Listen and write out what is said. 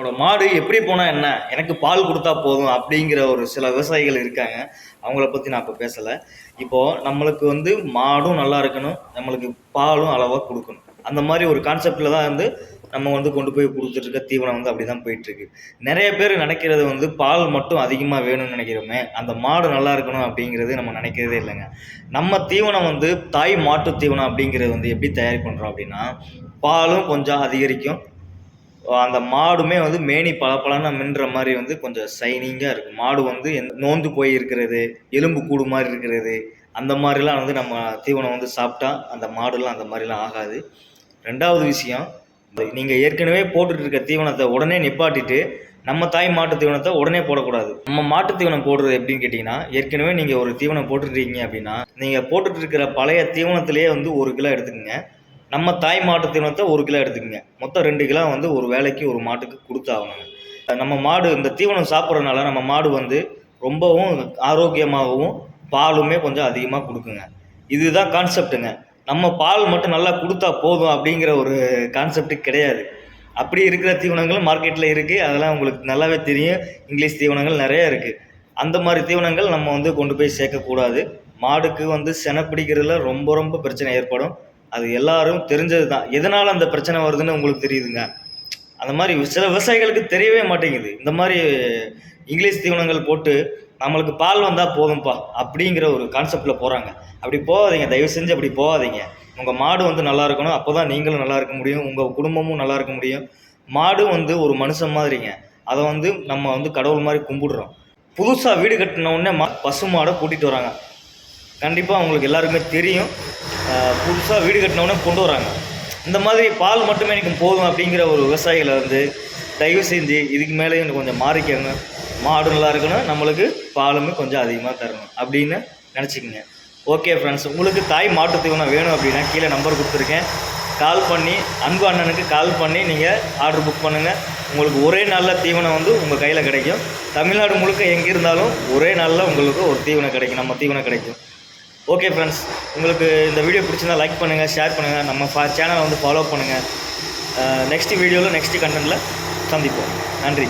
என்னோட மாடு எப்படி போனால் என்ன? எனக்கு பால் கொடுத்தா போதும் அப்படிங்கிற ஒரு சில விவசாயிகள் இருக்காங்க. அவங்கள பற்றி நான் இப்போ பேசலை. இப்போது நம்மளுக்கு வந்து மாடும் நல்லா இருக்கணும். நம்மளுக்கு பாலும் அளவாக கொடுக்கணும். அந்த மாதிரி ஒரு கான்செப்டில் தான் வந்து நம்ம வந்து கொண்டு போய் கொடுத்துட்ருக்க தீவனம் வந்து அப்படி தான் போயிட்டுருக்கு. நிறைய பேர் நினைக்கிறது வந்து பால் மட்டும் அதிகமாக வேணும்னு நினைக்கிறோமே அந்த மாடு நல்லா இருக்கணும் அப்படிங்கிறது நம்ம நினைக்கிறதே இல்லைங்க. நம்ம தீவனம் வந்து தாய் மாட்டு தீவனம் அப்படிங்கிறது வந்து எப்படி தயார் பண்ணுறோம் அப்படின்னா பாலும் கொஞ்சம் அதிகரிக்கும். அந்த மாடுமே வந்து மேனி பளபளன்னு மின்ற மாதிரி வந்து கொஞ்சம் ஷைனிங்காக இருக்கும் மாடு வந்து நோந்து போய் இருக்கிறது எலும்பு கூடு மாதிரி இருக்கிறது. அந்த மாதிரிலாம் வந்து நம்ம தீவனம் வந்து சாப்பிட்டா அந்த மாடுலாம் அந்த மாதிரிலாம் ஆகாது. ரெண்டாவது விஷயம் நீங்கள் ஏற்கனவே போட்டுட்டு இருக்க தீவனத்தை உடனே நிப்பாட்டிட்டு நம்ம தாய் மாட்டு தீவனத்தை உடனே போடக்கூடாது. நம்ம மாட்டு தீவனம் போடுறது எப்படின்னு கேட்டிங்கன்னா ஏற்கனவே நீங்கள் ஒரு தீவனம் போட்டுருக்கீங்க அப்படின்னா நீங்கள் போட்டுட்டு இருக்கிற பழைய தீவனத்திலேயே வந்து ஒரு கிலோ எடுத்துக்கோங்க. நம்ம தாய் மாட்டு தீவனத்தை ஒரு கிலோ எடுத்துக்கோங்க. மொத்தம் ரெண்டு கிலோ வந்து ஒரு வேலைக்கு ஒரு மாட்டுக்கு கொடுத்தாகணுங்க. நம்ம மாடு இந்த தீவனம் சாப்பிட்றதுனால நம்ம மாடு வந்து ரொம்பவும் ஆரோக்கியமாகவும் பாலுமே கொஞ்சம் அதிகமாக கொடுக்குங்க. இதுதான் கான்செப்ட்டுங்க நம்ம பால் மட்டும் நல்லா கொடுத்தா போதும் அப்படிங்கிற ஒரு கான்செப்ட் கிடையாது. அப்படி இருக்கிற தீவனங்களும் மார்க்கெட்டில் இருக்குது அதெல்லாம் உங்களுக்கு நல்லாவே தெரியும். இங்கிலீஷ் தீவனங்கள் நிறைய இருக்குது அந்த மாதிரி தீவனங்கள் நம்ம வந்து கொண்டு போய் சேர்க்கக்கூடாது. மாடுக்கு வந்து செனை பிடிக்கிறதுல ரொம்ப ரொம்ப பிரச்சனை ஏற்படும். அது எல்லாரும் தெரிஞ்சது தான் எதனால் அந்த பிரச்சனை வருதுன்னு உங்களுக்கு தெரியுதுங்க? அந்த மாதிரி சில விவசாயிகளுக்கு தெரியவே மாட்டேங்குது. இந்த மாதிரி இங்கிலீஷ் தீவனங்கள் போட்டு நம்மளுக்கு பால் வந்தால் போதும்ப்பா அப்படிங்கிற ஒரு கான்செப்டில் போகிறாங்க அப்படி போகாதீங்க. தயவு செஞ்சு அப்படி போகாதீங்க. உங்கள் மாடு வந்து நல்லா இருக்கணும். அப்போ தான் நீங்களும் நல்லா இருக்க முடியும். உங்கள் குடும்பமும் நல்லா இருக்க முடியும். மாடு வந்து ஒரு மனுஷன் மாதிரிங்க. அதை வந்து நம்ம வந்து கடவுள் மாதிரி கும்பிடுறோம். புதுசாக வீடு கட்டின உடனே மா பசு மாடை கூட்டிகிட்டு வராங்க. கண்டிப்பாக அவங்களுக்கு எல்லாருக்குமே தெரியும். புதுசாக வீடு கட்டினவுடனே கொண்டு வராங்க. இந்த மாதிரி பால் மட்டுமே எனக்கு போதும் அப்படிங்கிற ஒரு விவசாயிகளை வந்து தயவு செஞ்சு இதுக்கு மேலே எனக்கு கொஞ்சம் மாறிக்கங்க. மாடு நல்லா இருக்கணும் நம்மளுக்கு பாலுமே கொஞ்சம் அதிகமாக தரணும் அப்படின்னு நினச்சிக்கங்க. ஓகே ஃப்ரெண்ட்ஸ் உங்களுக்கு தாய் மாட்டு தீவனம் வேணும் அப்படின்னா கீழே நம்பர் கொடுத்துருக்கேன். கால் பண்ணி அன்பு அண்ணனுக்கு கால் பண்ணி நீங்கள் ஆர்டர் புக் பண்ணுங்கள் உங்களுக்கு ஒரே நாளில் தீவனம் வந்து உங்கள் கையில் கிடைக்கும். தமிழ்நாடு முழுக்க எங்கே இருந்தாலும் ஒரே நாளில் உங்களுக்கு ஒரு தீவனம் கிடைக்கும். நம்ம தீவனம் கிடைக்கும். ஓகே ஃப்ரெண்ட்ஸ் உங்களுக்கு இந்த வீடியோ பிடிச்சிருந்தா லைக் பண்ணுங்கள் ஷேர் பண்ணுங்கள் நம்ம ஃபா சேனலை வந்து ஃபாலோ பண்ணுங்கள் நெக்ஸ்ட் வீடியோவில் நெக்ஸ்ட் கண்டென்ட்டில் சந்திப்போம். நன்றி.